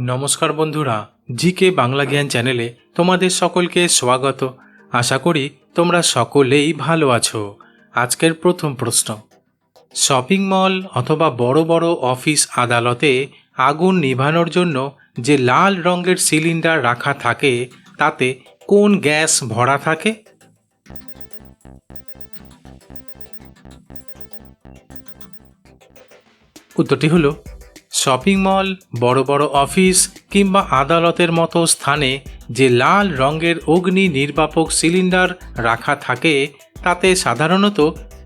নমস্কার বন্ধুরা, জিকে বাংলা জ্ঞান চ্যানেলে তোমাদের সকলকে স্বাগত। আশা করি তোমরা সকলেই ভালো আছো। আজকের প্রথম প্রশ্ন। শপিং মল অথবা বড় বড় অফিস আদালতে আগুন নিভানোর জন্য যে লাল রঙের সিলিন্ডার রাখা থাকে, তাতে কোন গ্যাস ভরা থাকে? উত্তরটি হলো শপিং মল, বড় বড় অফিস কিংবা আদালতের মতো স্থানে যে লাল রঙের অগ্নি নির্বাপক সিলিন্ডার রাখা থাকে, তাতে সাধারণত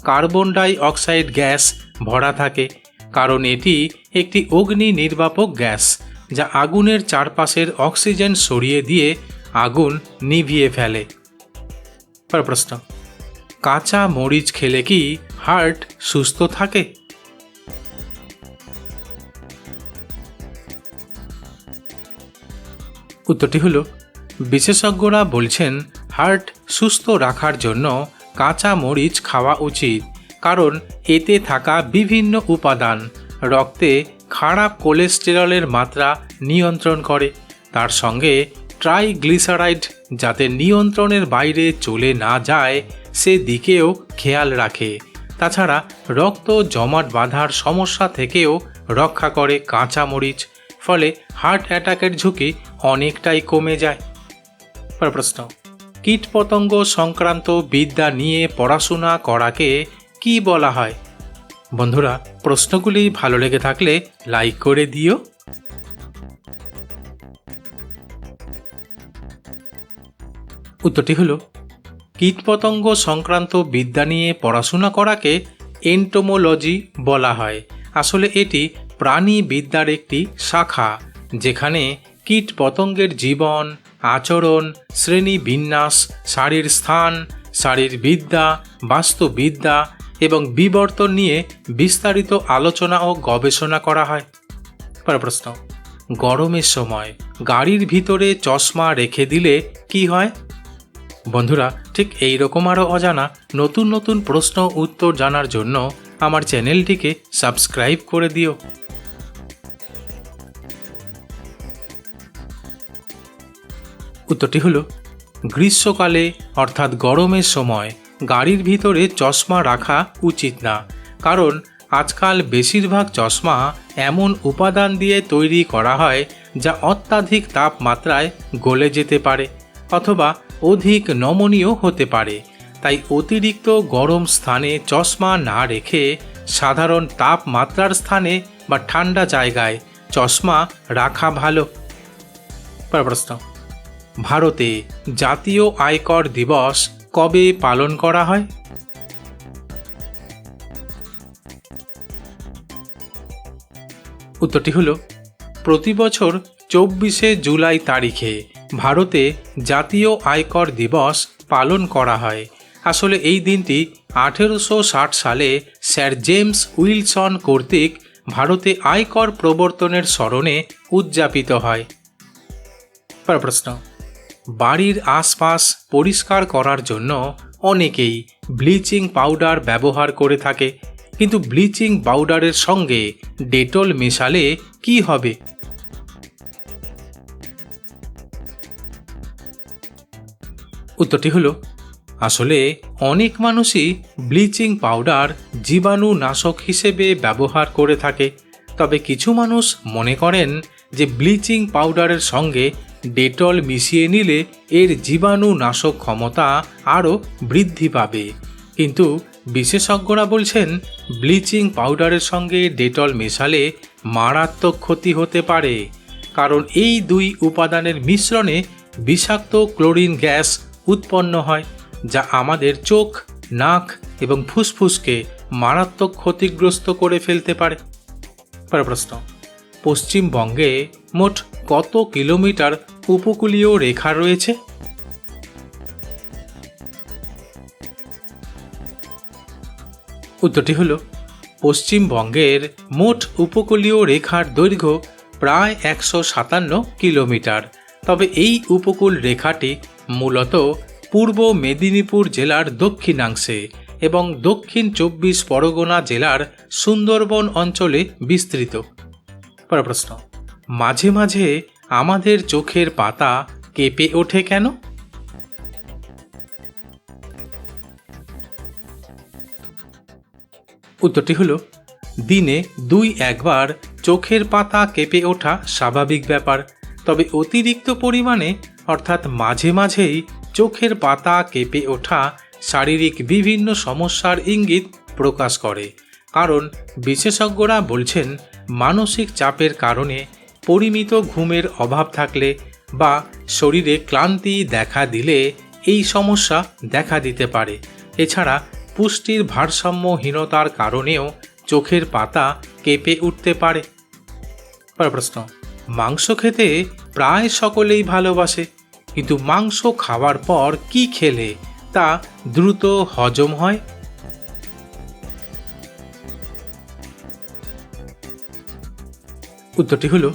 কার্বন ডাই অক্সাইড গ্যাস ভরা থাকে। কারণ এটি একটি অগ্নি নির্বাপক গ্যাস, যা আগুনের চারপাশের অক্সিজেন সরিয়ে দিয়ে আগুন নিভিয়ে ফেলে। প্রশ্ন, কাঁচা মরিচ খেলে কি হার্ট সুস্থ থাকে? উত্তরটি হলো, বিশেষজ্ঞরা বলছেন, হার্ট সুস্থ রাখার জন্য কাঁচা মরিচ খাওয়া উচিত, কারণ এতে থাকা বিভিন্ন উপাদান রক্তে খারাপ কোলেস্টেরলের মাত্রা নিয়ন্ত্রণ করে। তার সঙ্গে ট্রাইগ্লিসারাইড যাতে নিয়ন্ত্রণের বাইরে চলে না যায় সেদিকেও খেয়াল রাখে। তাছাড়া রক্ত জমাট বাঁধার সমস্যা থেকেও রক্ষা করে কাঁচা মরিচ, ফলে হার্ট অ্যাটাকের ঝুঁকি অনেকটাই কমে যায়। প্রশ্ন, কীটপতঙ্গ সংক্রান্ত বিদ্যা নিয়ে পড়াশোনা করাকে কি বলা হয়? বন্ধুরা, প্রশ্নগুলি ভালো লেগে থাকলে লাইক করে দিও। উত্তরটি হলো, কীটপতঙ্গ সংক্রান্ত বিদ্যা নিয়ে পড়াশোনা করাকে এন্টোমোলজি বলা হয়। আসলে এটি প্রাণী বিদ্যার একটি শাখা, যেখানে কীট পতঙ্গের জীবন, আচরণ, শ্রেণি বিন্যাস শাড়ির স্থান শাড়ির বিদ্যা, বাস্তুবিদ্যা এবং বিবর্তন নিয়ে বিস্তারিত আলোচনা ও গবেষণা করা হয়। প্রশ্ন, গরমের সময় গাড়ির ভিতরে চশমা রেখে দিলে কি হয়? বন্ধুরা, ঠিক এই রকম আরও অজানা নতুন নতুন প্রশ্ন উত্তর জানার জন্য আমার চ্যানেলটিকে সাবস্ক্রাইব করে দিও। উত্তরটি হলো, গ্রীষ্মকালে, অর্থাৎ গরমের সময়, গাড়ির ভিতরে চশমা রাখা উচিত না, কারণ আজকাল বেশিরভাগ চশমা এমন উপাদান দিয়ে তৈরি করা হয় যা অত্যাধিক তাপমাত্রায় গলে যেতে পারে অথবা অধিক নমনীয় হতে পারে। তাই অতিরিক্ত গরম স্থানে চশমা না রেখে সাধারণ তাপমাত্রার স্থানে বা ঠান্ডা জায়গায় চশমা রাখা ভালো। প্রশ্ন। ভারতে জাতীয় আয়কর দিবস কবে পালন করা হয়? উত্তরটি হলো, প্রতি বছর চব্বিশে জুলাই তারিখে ভারতে জাতীয় আয়কর দিবস পালন করা হয়। আসলে এই দিনটি আঠেরোশো ষাট সালে স্যার জেমস উইলসন কর্তৃক ভারতে আয়কর প্রবর্তনের স্মরণে উদযাপিত হয়। পর প্রশ্ন বাড়ির আশপাশ পরিষ্কার করার জন্য অনেকেই ব্লিচিং পাউডার ব্যবহার করে থাকে। কিন্তু ব্লিচিং পাউডারের সঙ্গে ডেটল মেশালে কি হবে? উত্তরটি হলো, আসলে অনেক মানুষই ব্লিচিং পাউডার জীবাণুনাশক হিসেবে ব্যবহার করে থাকে। তবে কিছু মানুষ মনে করেন যে ব্লিচিং পাউডারের সঙ্গে ডেটল মিশিয়ে নিলে এর জীবাণুনাশক ক্ষমতা আরও বৃদ্ধি পাবে। কিন্তু বিশেষজ্ঞরা বলছেন, ব্লিচিং পাউডারের সঙ্গে ডেটল মেশালে মারাত্মক ক্ষতি হতে পারে, কারণ এই দুই উপাদানের মিশ্রণে বিষাক্ত ক্লোরিন গ্যাস উৎপন্ন হয়, যা আমাদের চোখ, নাক এবং ফুসফুসকে মারাত্মক ক্ষতিগ্রস্ত করে ফেলতে পারে। প্রশ্ন, পশ্চিমবঙ্গে মোট কত কিলোমিটার উপকূলীয় রেখা রয়েছে? উত্তরটি হল, পশ্চিমবঙ্গের মোট উপকূলীয় রেখার দৈর্ঘ্য প্রায় একশো সাতান্ন কিলোমিটার। তবে এই উপকূল রেখাটি মূলত পূর্ব মেদিনীপুর জেলার দক্ষিণাংশে এবং দক্ষিণ চব্বিশ পরগনা জেলার সুন্দরবন অঞ্চলে বিস্তৃত। পরের প্রশ্ন। মাঝে মাঝে আমাদের চোখের পাতা কেঁপে ওঠে কেন? উত্তরটি হলো, দিনে দুই একবার চোখের পাতা কেঁপে ওঠা স্বাভাবিক ব্যাপার। তবে অতিরিক্ত পরিমাণে, অর্থাৎ মাঝে মাঝেই চোখের পাতা কেঁপে ওঠা শারীরিক বিভিন্ন সমস্যার ইঙ্গিত প্রকাশ করে। কারণ বিশেষজ্ঞরা বলছেন, মানসিক চাপের কারণে পরিমিত ঘুমের অভাব থাকলে বা শরীরে ক্লান্তি দেখা দিলে এই সমস্যা দেখা দিতে পারে। এছাড়া পুষ্টির ভারসাম্যহীনতার কারণেও চোখের পাতা কেঁপে উঠতে পারে। প্রশ্ন, মাংস খেতে প্রায় সকলেই ভালোবাসে, কিন্তু মাংস খাওয়ার পর কি খেলে তা দ্রুত হজম হয়? উত্তরটি হলো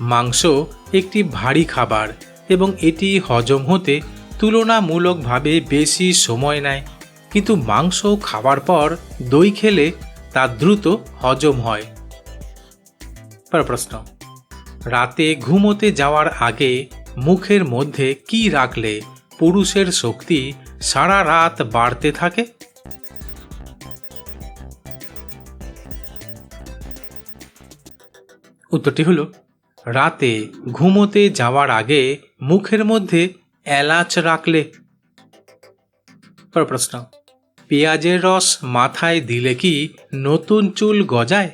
মাংস একটি ভারী খাবার এবং এটি হজম হতে তুলনামূলকভাবে বেশি সময় নেয়। কিন্তু মাংস খাওয়ার পর দই খেলে তা দ্রুত হজম হয়। প্রশ্ন, রাতে ঘুমোতে যাওয়ার আগে মুখের মধ্যে কি রাখলে পুরুষের শক্তি সারা রাত বাড়তে থাকে? উত্তরটি হলো রাতে ঘুমোতে যাওয়ার আগে মুখের মধ্যে এলাচ রাখলে? প্রশ্ন, পেঁয়াজের রস মাথায় দিলে কি নতুন চুল গজায়?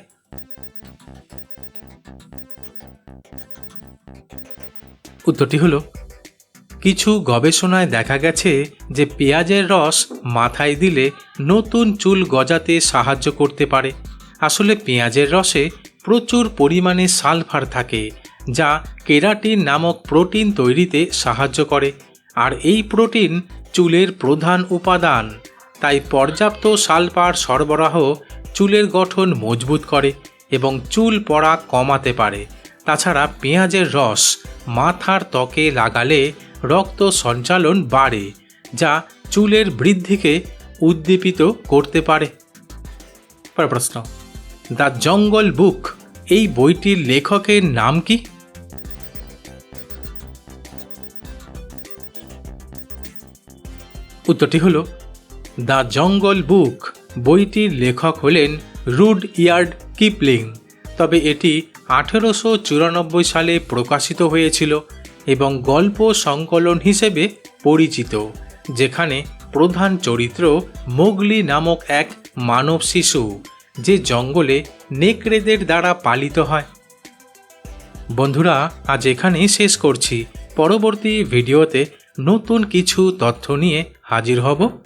উত্তরটি হলো, কিছু গবেষণায় দেখা গেছে যে পেঁয়াজের রস মাথায় দিলে নতুন চুল গজাতে সাহায্য করতে পারে। আসলে পেঁয়াজের রসে প্রচুর পরিমাণে সালফার থাকে, যা কেরাটিন নামক প্রোটিন তৈরিতে সাহায্য করে। আর এই প্রোটিন চুলের প্রধান উপাদান। তাই পর্যাপ্ত সালফার সরবরাহ চুলের গঠন মজবুত করে এবং চুল পড়া কমাতে পারে। তাছাড়া পেঁয়াজের রস মাথার ত্বকে লাগালে রক্ত সঞ্চালন বাড়ে, যা চুলের বৃদ্ধিকে উদ্দীপিত করতে পারে। প্রশ্ন। দ্য জঙ্গল বুক এই বইটির লেখকের নাম কি? উত্তরটি হলো, দ্য জঙ্গল বুক বইটির লেখক হলেন রুড ইয়ার্ড কিপলিং। তবে এটি আঠেরোশো চুরানব্বই সালে প্রকাশিত হয়েছিল এবং গল্প সংকলন হিসেবে পরিচিত, যেখানে প্রধান চরিত্র মোগলি নামক এক মানব শিশু। যে জঙ্গলে নেকড়েদের দ্বারা পালিত হয়। বন্ধুরা, আজ এখানেই শেষ করছি। পরবর্তী ভিডিওতে নতুন কিছু তথ্য নিয়ে হাজির হব।